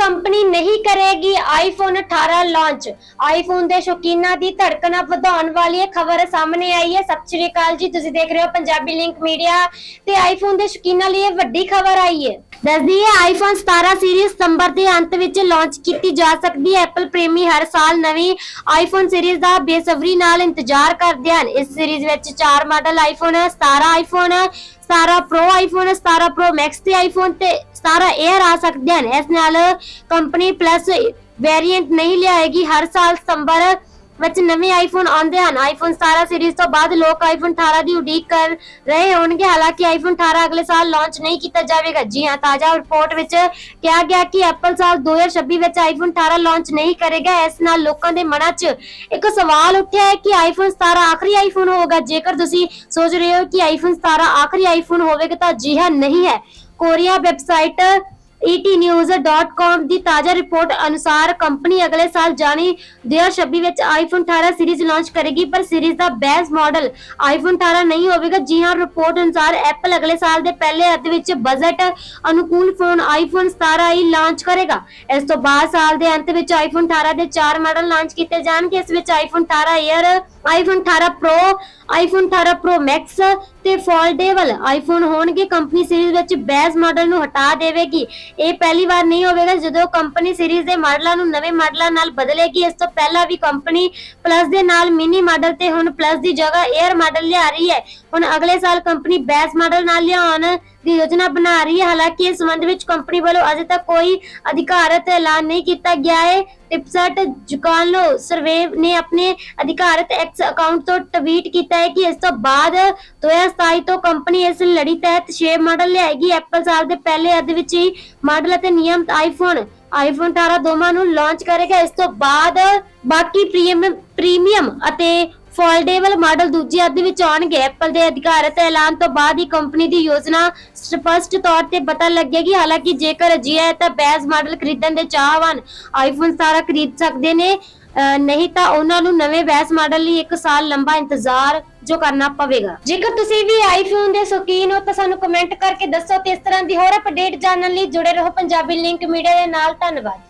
Company ਨਹੀਂ ਕਰੇਗੀ iPhone 18 launch iPhone ਦੇ ਸ਼ੌਕੀਨਾਂ ਦੀ ਧੜਕਣਾ ਵਧਾਉਣ ਵਾਲੀ ਇਹ ਖਬਰ ਸਾਹਮਣੇ ਆਈ ਹੈ। ਸਤਿ ਸ਼੍ਰੀ ਅਕਾਲ ਜੀ, ਤੁਸੀਂ ਦੇਖ ਰਹੇ ਹੋ ਪੰਜਾਬੀ ਲਿੰਕ ਮੀਡੀਆ ਤੇ ਆਈਫੋਨ ਦੇ ਸ਼ੌਕੀਨਾਂ ਲਈ ਇਹ ਵੱਡੀ ਖਬਰ ਆਈ ਹੈ। ਦੱਸਦੀ ਹੈ ਆਈਫੋਨ 17 ਸੀਰੀਜ਼ ਸਤੰਬਰ ਦੇ ਅੰਤ ਵਿੱਚ ਲਾਂਚ ਕੀਤੀ ਜਾ ਸਕਦੀ ਹੈ। ਐਪਲ ਪ੍ਰੇਮੀ ਹਰ ਸਾਲ ਨਵੀਂ ਆਈਫੋਨ ਸੀਰੀਜ਼ ਦਾ ਬੇਸਬਰੀ ਨਾਲ ਇੰਤਜ਼ਾਰ ਕਰਦੇ ਹਨ। ਇਸ ਸੀਰੀਜ਼ ਵਿੱਚ ਚਾਰ model iPhone 17 iPhone 17 Pro iPhone 17 Pro Max ਤੇ ਆਈਫੋਨ ਤੇ 17 ਏਅਰ ਆ ਸਕਦੇ ਹਨ। ਇਸ ਨਾਲ ਕੰਪਨੀ ਪਲੱਸ ਵੇਰੀਐਂਟ ਨਹੀਂ ਲਿਆਏਗੀ। ਹਰ ਸਾਲ ਸਤੰਬਰ ਵਿੱਚ ਨਵੇਂ ਆਈਫੋਨ ਆਉਂਦੇ ਹਨ। ਆਈਫੋਨ 17 ਸੀਰੀਜ਼ ਤੋਂ ਬਾਅਦ ਲੋਕ ਆਈਫੋਨ 18 ਦੀ ਉਡੀਕ ਕਰ ਰਹੇ ਹੋਣਗੇ। ਹਾਲਾਂਕਿ ਆਈਫੋਨ 18 ਅਗਲੇ ਸਾਲ ਲਾਂਚ ਨਹੀਂ ਕੀਤਾ ਜਾਵੇਗਾ। ਜੀ ਹਾਂ, ਤਾਜ਼ਾ ਰਿਪੋਰਟ ਵਿੱਚ ਕਿਹਾ ਗਿਆ ਕਿ ਐਪਲ ਸਾਲ 2026 ਵਿੱਚ ਆਈਫੋਨ 18 ਲਾਂਚ ਨਹੀਂ ਕਰੇਗਾ। ਇਸ ਨਾਲ ਲੋਕਾਂ ਦੇ ਮਨਾਂ 'ਚ ਇੱਕ ਸਵਾਲ ਉੱਠਿਆ ਹੈ ਕਿ ਆਈਫੋਨ 17 ਆਖਰੀ ਆਈਫੋਨ ਹੋਗਾ ਜੇਕਰ ਤੁਸੀਂ ਸੋਚ ਰਹੇ ਹੋ ਕਿ ਆਈਫੋਨ 17 ਆਖਰੀ ਆਈਫੋਨ ਹੋਵੇਗਾ ਤਾਂ ਜੀ ਹਾਂ, ਨਹੀਂ ਹੈ। ਕੋਰੀਆ ਵੈਬਸਾਈਟ etnews.com ਦੀ ਤਾਜ਼ਾ ਰਿਪੋਰਟ ਅਨੁਸਾਰ ਕੰਪਨੀ ਅਗਲੇ ਸਾਲ ਜਾਨੀ 2026 ਵਿੱਚ ਆਈਫੋਨ 18 ਸੀਰੀਜ਼ ਲਾਂਚ ਕਰੇਗੀ, ਪਰ ਸੀਰੀਜ਼ ਦਾ ਬੇਸ ਮਾਡਲ ਆਈਫੋਨ 18 ਨਹੀਂ ਹੋਵੇਗਾ। ਜੀ ਹਾਂ ਰਿਪੋਰਟ ਅਨੁਸਾਰ ਐਪਲ ਅਗਲੇ ਸਾਲ ਦੇ ਪਹਿਲੇ ਅੱਧ ਵਿੱਚ ਬਜਟ ਅਨੁਕੂਲ ਫੋਨ ਆਈਫੋਨ 17 ਹੀ ਲਾਂਚ ਕਰੇਗਾ। ਇਸ ਤੋਂ ਬਾਅਦ ਸਾਲ ਦੇ ਅੰਤ ਵਿੱਚ ਆਈਫੋਨ 18 ਦੇ ਚਾਰ ਮਾਡਲ ਲਾਂਚ ਕੀਤੇ ਜਾਣਗੇ। ਇਸ ਵਿੱਚ iPhone 18 Air iPhone 18 Pro iPhone 18 Pro Max ਤੇ ਫੋਲਡੇਬਲ ਆਈਫੋਨ ਹੋਣਗੇ। ਕੰਪਨੀ ਸੀਰੀਜ਼ ਵਿੱਚ ਬੇਸ ਮਾਡਲ ਨੂੰ ਹਟਾ ਦੇਵੇਗੀ। ਇਹ ਪਹਿਲੀ ਵਾਰ ਨਹੀਂ ਹੋਵੇਗਾ ਜਦੋਂ ਕੰਪਨੀ ਸੀਰੀਜ਼ ਦੇ ਮਾਡਲਾਂ ਨੂੰ ਨਵੇਂ ਮਾਡਲਾਂ ਨਾਲ ਬਦਲੇਗੀ। ਇਸ ਤੋਂ ਪਹਿਲਾਂ ਵੀ ਕੰਪਨੀ ਪਲੱਸ ਦੇ ਨਾਲ ਮਿਨੀ ਮਾਡਲ ਤੇ ਹੁਣ ਪਲੱਸ ਦੀ ਜਗ੍ਹਾ 에ਅਰ ਮਾਡਲ ਲਿਆ ਰਹੀ ਹੈ। ਹੁਣ ਅਗਲੇ ਸਾਲ ਕੰਪਨੀ ਬੇਸ ਮਾਡਲ ਨਾਲ ਲਿਆਉਣ ਦੀ ਯੋਜਨਾ ਬਣਾ ਰਹੀ ਹੈ। ਹਾਲਾਂਕਿ ਇਸ ਸੰਬੰਧ ਵਿੱਚ ਕੰਪਨੀ ਵੱਲੋਂ ਅਜੇ ਤੱਕ ਕੋਈ ਅਧਿਕਾਰਤ ਐਲਾਨ ਨਹੀਂ ਕੀਤਾ ਗਿਆ ਹੈ। ਟਿਪਸੈਟ ਜੁਕਾਨੋ ਸਰਵੇ ਨੇ ਆਪਣੇ ਅਧਿਕਾਰਤ ਐਕਸ ਅਕਾਊਂਟ ਤੋਂ ਟਵੀਟ ਕੀਤਾ ਹੈ ਕਿ ਇਸ ਤੋਂ ਬਾਅਦ 2027 ਤੋਂ ਕੰਪਨੀ ਇਸ ਲੜੀ ਤਹਿਤ 6 ਮਾਡਲ ਲਿਆਏਗੀ। ਐਪਲ ਸਾਲ ਦੇ ਪਹਿਲੇ ਅੱਧ ਵਿੱਚ ਹੀ ਮਾਡਲ ਅਤੇ ਨਿਯਮਤ ਆਈਫੋਨ ਆਈਫੋਨ 18 ਦੋਵਾਂ ਨੂੰ ਲਾਂਚ ਕਰੇਗਾ। ਇਸ ਤੋਂ ਬਾਅਦ ਬਾਕੀ ਪ੍ਰੀਮੀਅਮ ਪ੍ਰੀਮੀਅਮ ਅਤੇ ਫੋਲਡੇਬਲ ਮਾਡਲ ਦੂਜੇ ਅੱਧ ਵਿੱਚ ਆਉਣਗੇ ਐਪਲ ਦੇ ਅਧਿਕਾਰਤ ਐਲਾਨ ਤੋਂ ਬਾਅਦ ਹੀ ਕੰਪਨੀ ਦੀ ਯੋਜਨਾ ਸਪਸ਼ਟ ਤੌਰ ਤੇ ਪਤਾ ਲੱਗੇਗੀ ਹਾਲਾਂਕਿ ਜੇਕਰ ਅਜਿਹਾ ਹੈ ਤਾਂ ਬੈਸ ਮਾਡਲ ਖਰੀਦਣ ਦੇ ਚਾਹਵਾਨ ਆਈਫੋਨ 17 ਖਰੀਦ ਸਕਦੇ ਨੇ। ਨਹੀਂ ਤਾਂ ਉਹਨਾਂ ਨੂੰ ਨਵੇਂ ਬੈਸ ਮਾਡਲ ਲਈ 1 ਸਾਲ ਲੰਬਾ ਇੰਤਜ਼ਾਰ ਜੋ ਕਰਨਾ ਪਵੇਗਾ। ਜੇਕਰ ਤੁਸੀਂ ਵੀ ਆਈਫੋਨ ਦੇ ਸ਼ੌਕੀਨ ਹੋ ਤਾਂ ਸਾਨੂੰ ਕਮੈਂਟ ਕਰਕੇ ਦੱਸੋ ਤੇ ਇਸ ਤਰ੍ਹਾਂ ਦੀ ਹੋਰ ਅਪਡੇਟ ਜਾਣਨ ਲਈ ਜੁੜੇ ਰਹੋ ਪੰਜਾਬੀ ਲਿੰਕ ਮੀਡੀਆ ਦੇ ਨਾਲ। ਧੰਨਵਾਦ।